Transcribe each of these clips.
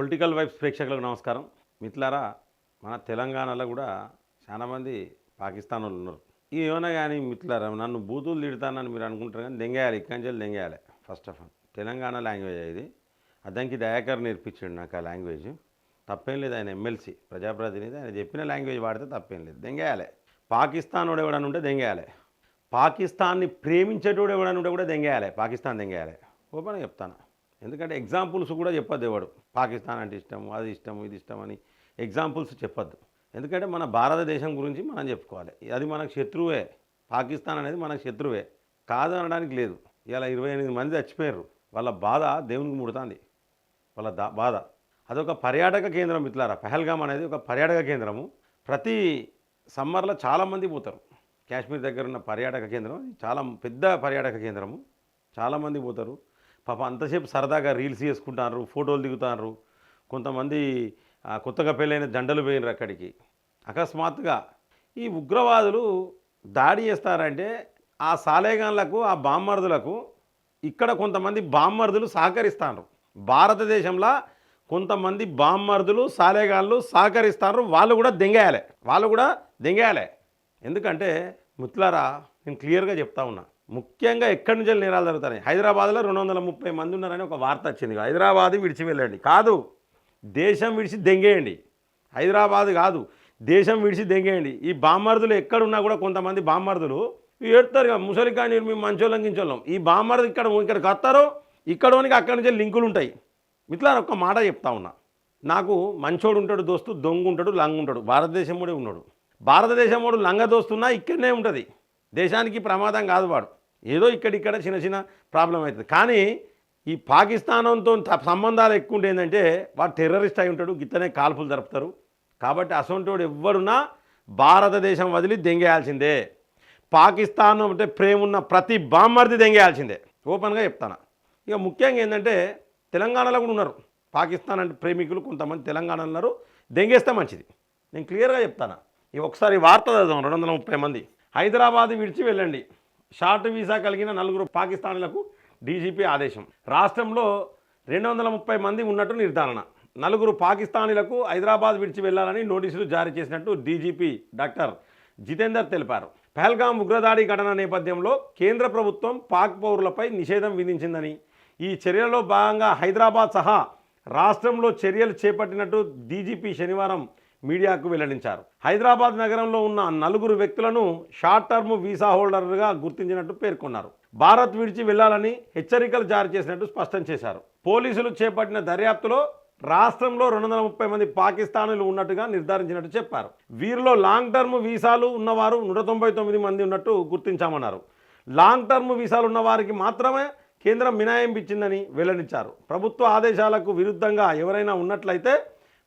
Political vibes ప్రేక్షకులకు నమస్కారం. మిత్రులారా మన తెలంగాణలో కూడా చాలామంది పాకిస్తాన్ వాళ్ళు ఉన్నారు. ఈ ఏమైనా కానీ మిత్రులారా నన్ను బూతులు తిడతానని మీరు అనుకుంటారు కానీ దెంగేయాలి ఇక్కడి నుంచి దెంగేయాలి. First of all Telangana language ఇది? అతనికి దయాకర్ నేర్పించాడు నాకు ఆ లాంగ్వేజ్ తప్పేం లేదు ఆయన ఎమ్మెల్సీ ప్రజాప్రతినిధి. ఆయన చెప్పిన లాంగ్వేజ్ వాడితే తప్పేం లేదు. దెంగేయాలి. పాకిస్తాన్ వాడు ఎవడని ఉంటే దెంగేయాలి. పాకిస్తాన్ని ప్రేమించేటోడు ఎవడని ఉంటే కూడా దెంగేయాలి. పాకిస్తాన్ దెంగేయాలి. ఓపెన్ చెప్తాను. ఎందుకంటే ఎగ్జాంపుల్స్ కూడా చెప్పొద్దు ఎవడు. పాకిస్తాన్ అంటే ఇష్టం అది ఇష్టం ఇది ఇష్టం అని ఎగ్జాంపుల్స్ చెప్పొద్దు. ఎందుకంటే మన భారతదేశం గురించి మనం చెప్పుకోవాలి. అది మనకు శత్రువే. పాకిస్తాన్ అనేది మనకు శత్రువే. కాదు అనడానికి లేదు. ఇలా ఇరవై ఎనిమిది మంది చచ్చిపోయారు వాళ్ళ బాధ దేవునికి ముడుతుంది. వాళ్ళ దా బాధ. అదొక పర్యాటక కేంద్రం మిత్రులారా. పహల్గామ్ అనేది ఒక పర్యాటక కేంద్రము. ప్రతి సమ్మర్లో చాలామంది పోతారు. కాశ్మీర్ దగ్గర ఉన్న పర్యాటక కేంద్రం. చాలా పెద్ద పర్యాటక కేంద్రము. చాలామంది పోతారు. పాప అంతసేపు సరదాగా రీల్స్ చేసుకుంటారు ఫోటోలు దిగుతారు కొంతమంది కొత్తగా పెళ్ళైన దండలు పోయినారు అక్కడికి. అకస్మాత్తుగా ఈ ఉగ్రవాదులు దాడి చేస్తారంటే ఆ సాలేగాన్లకు ఆ బామ్మర్దులకు ఇక్కడ కొంతమంది బామ్మర్దులు సహకరిస్తారు భారతదేశంలో కొంతమంది బామ్మర్దులు సాలేగాన్లు సహకరిస్తారు వాళ్ళు కూడా దెంగేయాలి. వాళ్ళు కూడా దెంగేయాలి. ఎందుకంటే ముత్లారా నేను క్లియర్గా చెప్తా ఉన్నా. ముఖ్యంగా ఎక్కడి నుంచి నేరాలు జరుగుతాయి హైదరాబాద్లో రెండు వందల ముప్పై మంది ఉన్నారని ఒక వార్త వచ్చింది. హైదరాబాద్ విడిచి వెళ్ళండి. కాదు దేశం విడిచి దెంగేయండి. హైదరాబాద్ కాదు దేశం విడిచి దెంగేయండి. ఈ బామ్మర్దులు ఎక్కడున్నా కూడా కొంతమంది బామ్మర్దులు ఏడుతారు ఇక ముసలి కానీ మేము మంచోళ్ళం గించోళ్ళం. ఈ బామ్మర్ది ఇక్కడ ఇక్కడికి వస్తారు ఇక్కడోనికి అక్కడి నుంచి లింకులు ఉంటాయి. ఇట్లా ఒక్క మాట చెప్తా ఉన్నా. నాకు మంచోడు ఉంటాడు దోస్తు దొంగ ఉంటాడు లంగ ఉంటాడు. భారతదేశం కూడా ఉన్నాడు. భారతదేశం వాడు లంగ దోస్తున్నా ఇక్కడనే ఉంటుంది. దేశానికి ప్రమాదం కాదు వాడు. ఏదో ఇక్కడిక్కడ చిన్న చిన్న ప్రాబ్లం అవుతుంది. కానీ ఈ పాకిస్తానంతో సంబంధాలు ఎక్కువ ఉంటే ఏంటంటే వాడు టెర్రరిస్ట్ అయి ఉంటాడు గిత్తనే కాల్పులు జరుపుతారు. కాబట్టి అసొంటోడు ఎవరున్నా భారతదేశం వదిలి దెంగేయాల్సిందే. పాకిస్తాన్ అంటే ప్రేమ ఉన్న ప్రతి బామ్మర్ది దెంగేయాల్సిందే. ఓపెన్గా చెప్తాను. ఇక ముఖ్యంగా ఏంటంటే తెలంగాణలో కూడా ఉన్నారు. పాకిస్తాన్ అంటే ప్రేమికులు కొంతమంది తెలంగాణలో ఉన్నారు. దెంగేస్తే మంచిది. నేను క్లియర్గా చెప్తాను. ఇక ఒకసారి వార్త చదువుదాం రెండు వందల ముప్పై మంది. హైదరాబాద్ విడిచి వెళ్ళండి. షార్ట్ వీసా కలిగిన నలుగురు పాకిస్తానులకు డీజీపీ ఆదేశం. రాష్ట్రంలో రెండు వందల ముప్పై మంది ఉన్నట్టు నిర్ధారణ. నలుగురు పాకిస్తానీలకు హైదరాబాద్ విడిచి వెళ్ళాలని నోటీసులు జారీ చేసినట్టు డీజీపీ డాక్టర్ జితేందర్ తెలిపారు. పహల్గాం ఉగ్రదాడి ఘటన నేపథ్యంలో కేంద్ర ప్రభుత్వం పాక్ పౌరులపై నిషేధం విధించిందని ఈ చర్యలలో భాగంగా హైదరాబాద్ సహా రాష్ట్రంలో చర్యలు చేపట్టినట్టు డీజీపీ శనివారం మీడియాకు వెల్లడించారు. హైదరాబాద్ నగరంలో ఉన్న నలుగురు వ్యక్తులను షార్ట్ టర్మ్ వీసా హోల్డర్గా గుర్తించినట్టు పేర్కొన్నారు. భారత్ విడిచి వెళ్ళాలని హెచ్చరికలు జారీ చేసినట్టు స్పష్టం చేశారు. పోలీసులు చేపట్టిన దర్యాప్తులో రాష్ట్రంలో రెండు వందల ముప్పై మంది పాకిస్తానీలు ఉన్నట్టుగా నిర్ధారించినట్టు చెప్పారు. వీరిలో లాంగ్ టర్మ్ వీసాలు ఉన్నవారు నూట తొంభై తొమ్మిది మంది ఉన్నట్టు గుర్తించామన్నారు. లాంగ్ టర్మ్ వీసాలు ఉన్న వారికి మాత్రమే కేంద్రం మినహాయింపు ఇచ్చిందని వెల్లడించారు. ప్రభుత్వ ఆదేశాలకు విరుద్ధంగా ఎవరైనా ఉన్నట్లయితే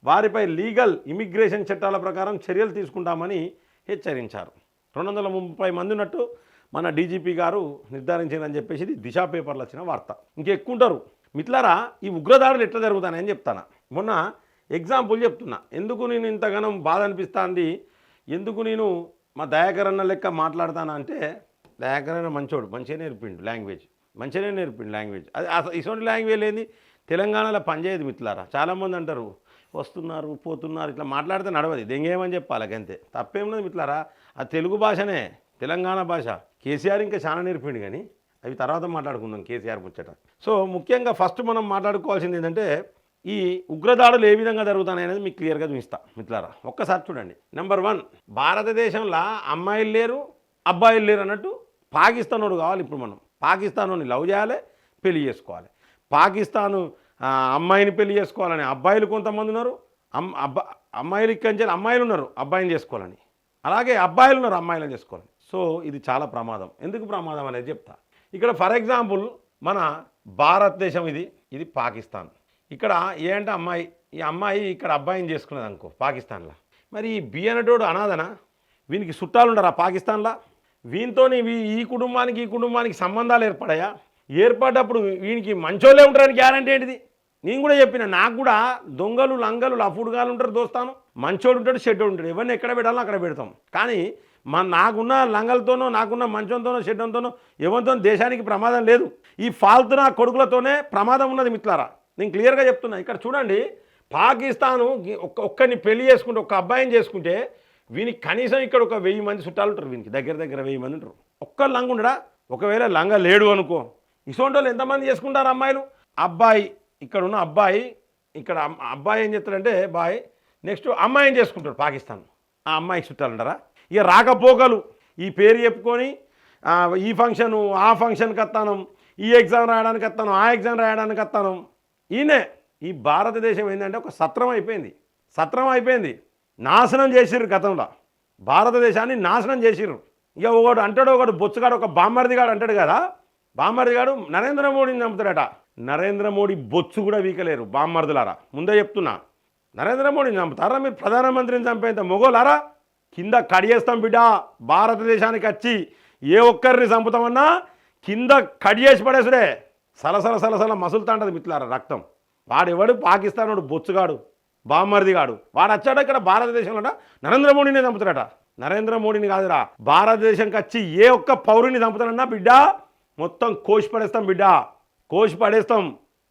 వారిపై లీగల్ ఇమిగ్రేషన్ చట్టాల ప్రకారం చర్యలు తీసుకుంటామని హెచ్చరించారు. రెండు వందల ముప్పై మంది ఉన్నట్టు మన డీజీపీ గారు నిర్ధారించారని చెప్పేసి ఇది దిశా పేపర్లో వచ్చిన వార్త. ఇంకెక్కువ ఉంటారు మిట్లారా ఈ ఉగ్రదాడులు ఎట్లా జరుగుతాయని చెప్తాను? మొన్న ఎగ్జాంపుల్ చెప్తున్నా. ఎందుకు నేను ఇంతగానం బాధ అనిపిస్తుంది? ఎందుకు నేను మా దయాకరన్న లెక్క మాట్లాడతానా అంటే దయాకర్ మంచోడు మంచిగా నేర్పిండు లాంగ్వేజ్ మంచిగానే నేర్పిండు లాంగ్వేజ్. అది అసలు ఇటువంటి లాంగ్వేజ్ ఏంది? తెలంగాణలో పనిచేయదు మిత్రులారా. చాలామంది అంటారు వస్తున్నారు పోతున్నారు ఇట్లా మాట్లాడితే నడవది. దెంగేమని చెప్పాలి అంతే తప్పేం లేదు మిత్రులారా ఆ తెలుగు భాషనే తెలంగాణ భాష. కేసీఆర్ ఇంకా చాలా నేర్పిండు కానీ అవి తర్వాత మాట్లాడుకుందాం కేసీఆర్ ముచ్చట. సో ముఖ్యంగా ఫస్ట్ మనం మాట్లాడుకోవాల్సింది ఏంటంటే ఈ ఉగ్రదాడులు ఏ విధంగా జరుగుతాయి అనేది మీకు క్లియర్గా చూపిస్తా మిత్రులారా. ఒక్కసారి చూడండి. నెంబర్ వన్ భారతదేశంలో అమ్మాయిలు లేరు అబ్బాయిలు లేరు అన్నట్టు పాకిస్తాన్ వాడు కావాలి ఇప్పుడు మనం. పాకిస్తాన్ని లవ్ చేయాలి పెళ్ళి చేసుకోవాలి. పాకిస్తాను అమ్మాయిని పెళ్ళి చేసుకోవాలని. అబ్బాయిలు కొంతమంది ఉన్నారు. అమ్ అబ్బా అమ్మాయిలు ఇక్కడి అమ్మాయిలు ఉన్నారు. అబ్బాయిని చేసుకోవాలని. అలాగే అబ్బాయిలు ఉన్నారు అమ్మాయిలను చేసుకోవాలని. సో ఇది చాలా ప్రమాదం. ఎందుకు ప్రమాదం అనేది చెప్తా. ఇక్కడ ఫర్ ఎగ్జాంపుల్ మన భారతదేశం ఇది ఇది పాకిస్తాన్. ఇక్కడ ఏ అంటే అమ్మాయి ఈ అమ్మాయి ఇక్కడ అబ్బాయిని చేసుకున్నది అనుకో పాకిస్తాన్లో. మరి ఈ బి అనేటోడు అనాదనా వీనికి చుట్టాలు ఉండరా పాకిస్తాన్లో? వీనితో ఈ కుటుంబానికి ఈ కుటుంబానికి సంబంధాలు ఏర్పడాయా? ఏర్పడ్డప్పుడు వీనికి మంచోళ్ళే ఉంటారని గ్యారంటీ ఏంటిది? నేను కూడా చెప్పిన నాకు కూడా దొంగలు లంగలు లఫుడుగాలు ఉంటారు దోస్తాను. మంచోడు ఉంటాడు షెడ్డు ఉంటాడు. ఎవరిని ఎక్కడ పెట్టాలో అక్కడ పెడతాం. కానీ మా నాకున్న లంగలతోనో నాకున్న మంచంతోనో షెడ్డంతోనో ఎవరితో దేశానికి ప్రమాదం లేదు. ఈ ఫాల్తున కొడుకులతోనే ప్రమాదం ఉన్నది మిత్రులారా. నేను క్లియర్గా చెప్తున్నా. ఇక్కడ చూడండి పాకిస్తాను ఒక్క ఒక్కరిని పెళ్ళి చేసుకుంటే ఒక అబ్బాయిని చేసుకుంటే వీనికి కనీసం ఇక్కడ ఒక వెయ్యి మంది చుట్టాలు ఉంటారు వీనికి. దగ్గర దగ్గర వెయ్యి మంది ఉంటారు. ఒక్క లంగ ఉండడా ఒకవేళ లంగ లేడు అనుకో. ఇసోంటోళ్ళు ఎంతమంది చేసుకుంటారు అమ్మాయిలు? అబ్బాయి ఇక్కడ ఉన్న అబ్బాయి ఇక్కడ అబ్బాయి ఏం చేస్తాడంటే బాయ్ నెక్స్ట్ అమ్మాయిని చేసుకుంటాడు పాకిస్తాన్ ఆ అమ్మాయికి చుట్టాలంటారా? ఇక రాకపోకలు ఈ పేరు చెప్పుకొని ఈ ఫంక్షను ఆ ఫంక్షన్కి వస్తాను ఈ ఎగ్జామ్ రాయడానికి వస్తాను ఆ ఎగ్జామ్ రాయడానికి వస్తాను. ఈయనే ఈ భారతదేశం ఏంటంటే ఒక సత్రం అయిపోయింది. సత్రం అయిపోయింది. నాశనం చేసిర్రు గతంలో. భారతదేశాన్ని నాశనం చేసిర్రు. ఇక ఒకడు అంటాడు ఒకడు బొచ్చుగాడు ఒక బామ్మర్దిగాడు అంటాడు కదా. బామ్మర్దిగాడు నరేంద్ర మోడీని చంపుతాడట. నరేంద్ర మోడీ బొచ్చు కూడా వీకలేరు బామ్మర్దులారా. ముందే చెప్తున్నా. నరేంద్ర మోడీని చంపుతారా మీరు? ప్రధానమంత్రిని చంపేంత మొగోలారా? కింద కడియేస్తాం బిడ్డ. భారతదేశానికి వచ్చి ఏ ఒక్కరిని చంపుతామన్నా కింద కడియేసి పడేసుడే. సలసల సలసల మసులుతాంటది మిత్రులారా రక్తం. వాడెవడు? పాకిస్తాన్ వాడు బొచ్చుగాడు బామ్మర్దిగాడు. వాడు వచ్చాడు ఇక్కడ భారతదేశంలో నరేంద్ర మోడీని చంపుతాడట. నరేంద్ర మోడీని కాదురా. భారతదేశంకి వచ్చి ఏ ఒక్క పౌరుని చంపుతానన్నా బిడ్డ మొత్తం కోసి పడేస్తాం బిడ్డ. కోసి పడేస్తాం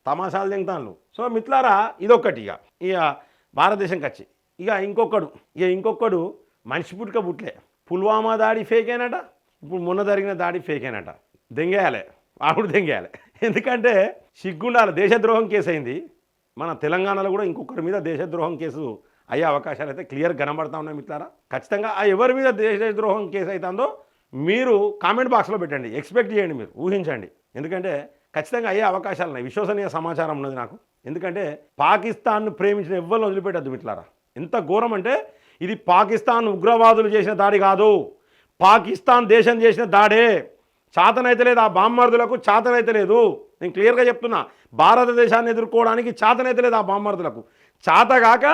తమాషాలు తింటాను సో మిత్లారా ఇదొక్కటి ఇక ఇక భారతదేశంకి వచ్చి ఇక ఇంకొకడు ఇక ఇంకొకడు మనిషి పుట్టుక పుట్లే. పుల్వామా దాడి ఫేక్ అయినట ఇప్పుడు మొన్న జరిగిన దాడి ఫేక్ అయినట దెంగేయాలి. ఆవిడ దెంగేయాలి. ఎందుకంటే సిగ్గుండాలి. దేశద్రోహం కేసు అయింది మన తెలంగాణలో కూడా ఇంకొకరి మీద దేశద్రోహం కేసు అయ్యే అవకాశాలు అయితే క్లియర్ కనబడతా ఉన్నాయి మిత్రారా ఖచ్చితంగా ఆ ఎవరి మీద దేశద్రోహం కేసు అవుతుందో మీరు కామెంట్ బాక్స్లో పెట్టండి. ఎక్స్పెక్ట్ చేయండి మీరు. ఊహించండి. ఎందుకంటే ఖచ్చితంగా అయ్యే అవకాశాలు ఉన్నాయి. విశ్వసనీయ సమాచారం ఉన్నది నాకు. ఎందుకంటే పాకిస్తాన్ను ప్రేమించిన ఎవ్వరు వదిలిపెట్టద్దు మిట్లారా. ఎంత ఘోరం అంటే ఇది పాకిస్తాన్ ఉగ్రవాదులు చేసిన దాడి కాదు. పాకిస్తాన్ దేశం చేసిన దాడే. చాతనైతే లేదు ఆ బామ్మర్దులకు చాతనైతే లేదు. నేను క్లియర్గా చెప్తున్నా భారతదేశాన్ని ఎదుర్కోవడానికి చాతనైతే లేదు ఆ బామ్మర్దులకు. చాతగాక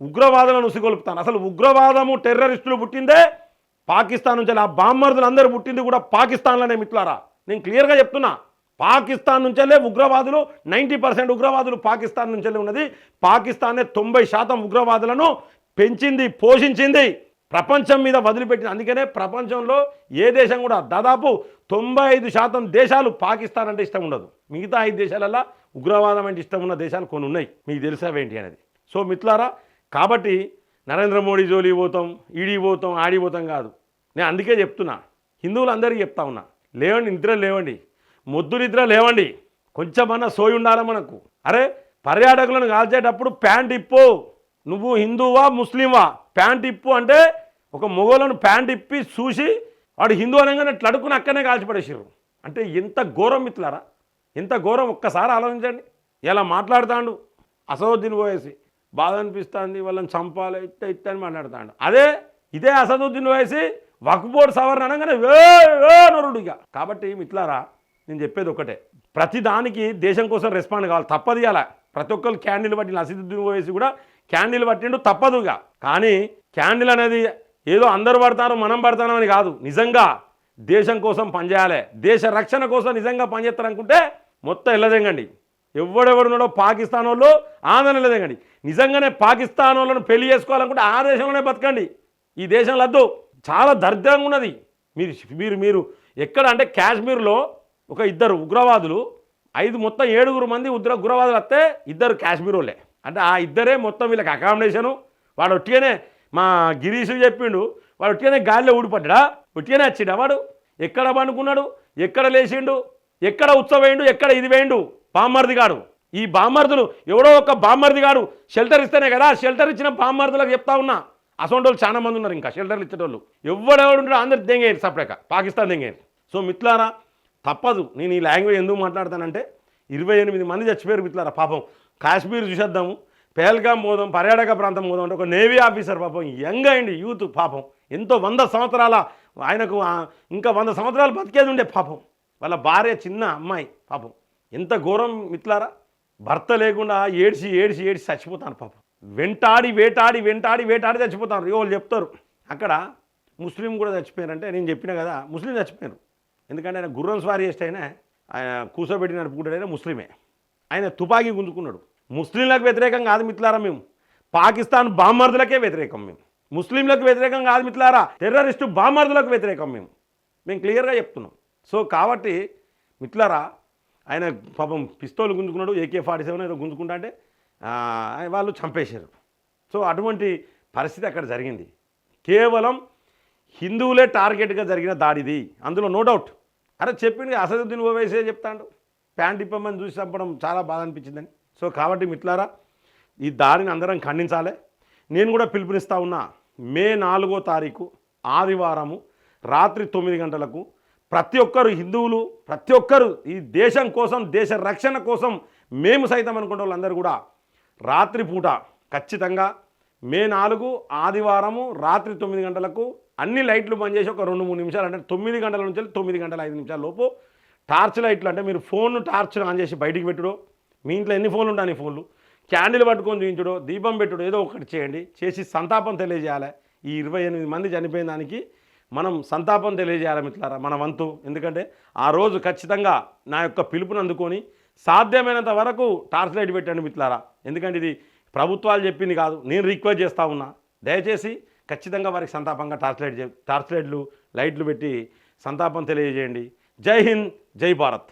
ఉగ్రవాదులను ఉసిగొలుపుతాను. అసలు ఉగ్రవాదము టెర్రరిస్టులు పుట్టిందే పాకిస్తాన్ నుంచి ఆ బామ్మర్దులు అందరూ పుట్టింది కూడా పాకిస్తాన్లోనే మిట్లారా. నేను క్లియర్గా చెప్తున్నా పాకిస్తాన్ నుంచెల్లే ఉగ్రవాదులు నైంటీ పర్సెంట్ ఉగ్రవాదులు పాకిస్తాన్ నుంచెల్లే ఉన్నది. పాకిస్తానే తొంభై శాతం ఉగ్రవాదులను పెంచింది పోషించింది. ప్రపంచం మీద వదిలిపెట్టింది. అందుకనే ప్రపంచంలో ఏ దేశం కూడా దాదాపు తొంభై ఐదు శాతం దేశాలు పాకిస్తాన్ అంటే ఇష్టం ఉండదు. మిగతా ఐదు దేశాలల్లో ఉగ్రవాదం అంటే ఇష్టం ఉన్న దేశాలు కొన్ని ఉన్నాయి. మీకు తెలిసావేంటి అనేది? సో మిత్రులారా కాబట్టి నరేంద్ర మోడీ జోలి పోతాం ఈడీ పోతాం ఆడి పోతాం కాదు. నేను అందుకే చెప్తున్నా. హిందువులు అందరికీ చెప్తా ఉన్నా. లేవండి నిద్ర లేవండి. ముద్దు నిద్ర లేవండి. కొంచెమన్నా సోయి ఉండాలి మనకు. అరే పర్యాటకులను కాల్చేటప్పుడు ప్యాంట్ ఇప్పు. నువ్వు హిందువా ముస్లింవా ప్యాంట్ ఇప్పు అంటే ఒక మొగోలను ప్యాంట్ ఇప్పి చూసి వాడు హిందూ అనగానే అట్లడుకుని అక్కనే కాల్చిపడేసారు అంటే ఎంత ఘోరం మిత్రులారా? ఎంత ఘోరం ఒక్కసారి ఆలోచించండి. ఇలా మాట్లాడుతాండు. అసదుద్దీన్ ఓవేసి. బాధ అనిపిస్తుంది వాళ్ళని చంపాలి ఇట్ట ఇట్ట అని మాట్లాడుతాడు. అదే ఇదే అసదుద్దీన్ ఓవేసి వక్బోర్డ్ సవరణ అనగానే వే వే నరుడు ఇక. కాబట్టి మిత్రులారా నేను చెప్పేది ఒకటే. ప్రతిదానికి దేశం కోసం రెస్పాండ్ కావాలి. తప్పదు ఇలా ప్రతి ఒక్కరు క్యాండిల్ పట్టిన అసదుద్దీన్ వేసి కూడా క్యాండిల్ పట్టిండు తప్పదుగా కానీ క్యాండిల్ అనేది ఏదో అందరూ పడతారు మనం పడతాం అని కాదు. నిజంగా దేశం కోసం పనిచేయాలి. దేశ రక్షణ కోసం నిజంగా పనిచేస్తారనుకుంటే మొత్తం ఇళ్ళదెంగండి ఎవడెవడున్నాడో పాకిస్తాన్ వాళ్ళు ఆందోళన లేదండి నిజంగానే పాకిస్తాన్ వాళ్ళను పెళ్ళి చేసుకోవాలనుకుంటే ఆ దేశంలోనే బతకండి. ఈ దేశం లద్దు. చాలా దరిద్రంగా ఉన్నది. మీరు మీరు మీరు ఎక్కడ అంటే కాశ్మీర్లో ఒక ఇద్దరు ఉగ్రవాదులు ఐదు మొత్తం ఏడుగురు మంది ఉగ్ర ఉగ్రవాదులు వస్తే ఇద్దరు కాశ్మీర్ వాళ్ళే అంటే ఆ ఇద్దరే మొత్తం వీళ్ళకి అకామిడేషను వాడు ఒట్టిగానే మా గిరీష్ చెప్పిండు వాడు ఒట్టిగానే గాలిలో ఊడిపడ్డా ఒట్టిగానే వచ్చిండా వాడు? ఎక్కడ పండుకున్నాడు? ఎక్కడ లేచిండు? ఎక్కడ ఉత్సవేయండు ఎక్కడ ఇది వేయండు బామ్మర్దిగాడు ఈ బామ్మర్దులు ఎవడో ఒక బామ్మర్దిగాడు షెల్టర్ ఇస్తేనే కదా షెల్టర్ ఇచ్చిన బామ్మర్దులకు చెప్తా ఉన్నా. అసోంటోళ్ళు చాలా మంది ఉన్నారు ఇంకా షెల్టర్లు ఇచ్చేటోళ్ళు. ఎవడెవడు ఉంటాడో అందరు దెంగేయండి సపరేక పాకిస్తాన్ దెంగేయండి సో మిత్లారా తప్పదు. నేను ఈ లాంగ్వేజ్ ఎందుకు మాట్లాడతానంటే ఇరవై ఎనిమిది మంది చచ్చిపోయారు మిత్రులారా పాపం. కాశ్మీర్ చూసేద్దాము పేల్గాం పోదాం పర్యాటక ప్రాంతం పోదాం అంటే ఒక నేవీ ఆఫీసర్ పాపం యంగ్ అయింది యూత్ పాపం. ఎంతో వంద సంవత్సరాల ఆయనకు ఇంకా వంద సంవత్సరాలు బతికేది ఉండే పాపం. వాళ్ళ భార్య చిన్న అమ్మాయి పాపం. ఎంత ఘోరం మిత్రులారా. భర్త లేకుండా ఏడ్చి ఏడ్చి ఏడ్చి చచ్చిపోతాను పాపం. వెంటాడి వేటాడి వెంటాడి వేటాడి చచ్చిపోతాను. వాళ్ళు చెప్తారు? అక్కడ ముస్లిం కూడా చచ్చిపోయారంటే నేను చెప్పిన కదా ముస్లిం చచ్చిపోయారు. ఎందుకంటే ఆయన గుర్రం స్వారీ చేస్తే ఆయన ఆయన కూసోబెట్టి నడుపుకుంటాడైనా ముస్లిమే. ఆయన తుపాకీ గుంజుకున్నాడు. ముస్లింలకు వ్యతిరేకం కాదు మిత్రులారా మేము. పాకిస్తాన్ బామ్మర్దులకే వ్యతిరేకం మేము. ముస్లింలకు వ్యతిరేకం కాదు మిత్రులారా. టెర్రరిస్టు బామ్మర్దులకు వ్యతిరేకం మేము. మేము క్లియర్గా చెప్తున్నాం. సో కాబట్టి మిత్రులారా ఆయన పాపం పిస్తోలు గుంజుకున్నాడు ఏకే ఫార్టీ సెవెన్ ఏదో గుంజుకుంటా అంటే వాళ్ళు చంపేశారు. సో అటువంటి పరిస్థితి అక్కడ జరిగింది. కేవలం హిందువులే టార్గెట్గా జరిగిన దాడిది. అందులో నో డౌట్. అరే చెప్పింది అసదుద్దీన్ ఓవైసే చెప్తాడు? ప్యాంట్ ఇప్పమని చూసి చంపడం చాలా బాధ అనిపించిందని. సో కాబట్టి మిట్లారా ఈ దారిని అందరం ఖండించాలి. నేను కూడా పిలుపునిస్తా ఉన్నా మే నాలుగో తారీఖు ఆదివారము రాత్రి తొమ్మిది గంటలకు ప్రతి ఒక్కరు హిందువులు ప్రతి ఒక్కరు ఈ దేశం కోసం దేశ రక్షణ కోసం మేము సైతం అనుకునే వాళ్ళందరూ కూడా రాత్రిపూట ఖచ్చితంగా మే నాలుగు ఆదివారము రాత్రి తొమ్మిది గంటలకు అన్ని లైట్లు బంద్ చేసి ఒక రెండు మూడు నిమిషాలు అంటే తొమ్మిది గంటల నుంచి తొమ్మిది గంటల ఐదు నిమిషాల లోపు టార్చ్ లైట్లు అంటే మీరు ఫోన్ టార్చ్ ఆన్ చేసి బయటికి పెట్టుడు. మీ ఇంట్లో ఎన్ని ఫోన్లు ఉంటాయి ఫోన్లు క్యాండిల్ పట్టుకొని చూపించడో దీపం పెట్టుడో ఏదో ఒకటి చేయండి. చేసి సంతాపం తెలియజేయాలి. ఈ ఇరవై ఎనిమిది మంది చనిపోయిన దానికి మనం సంతాపం తెలియజేయాలి మిత్రులారా మన వంతు. ఎందుకంటే ఆ రోజు ఖచ్చితంగా నా యొక్క పిలుపుని అందుకొని సాధ్యమైనంత వరకు టార్చ్ లైట్ పెట్టండి మిత్రులారా. ఎందుకంటే ఇది ప్రభుత్వాలు చెప్పింది కాదు నేను రిక్వెస్ట్ చేస్తూ ఉన్నా. దయచేసి ఖచ్చితంగా వారికి సంతాపంగా టార్చ్ లైట్ చే- టార్చ్ లైట్లు లైట్లు పెట్టి సంతాపం తెలియజేయండి. జై హింద్ జై భారత్.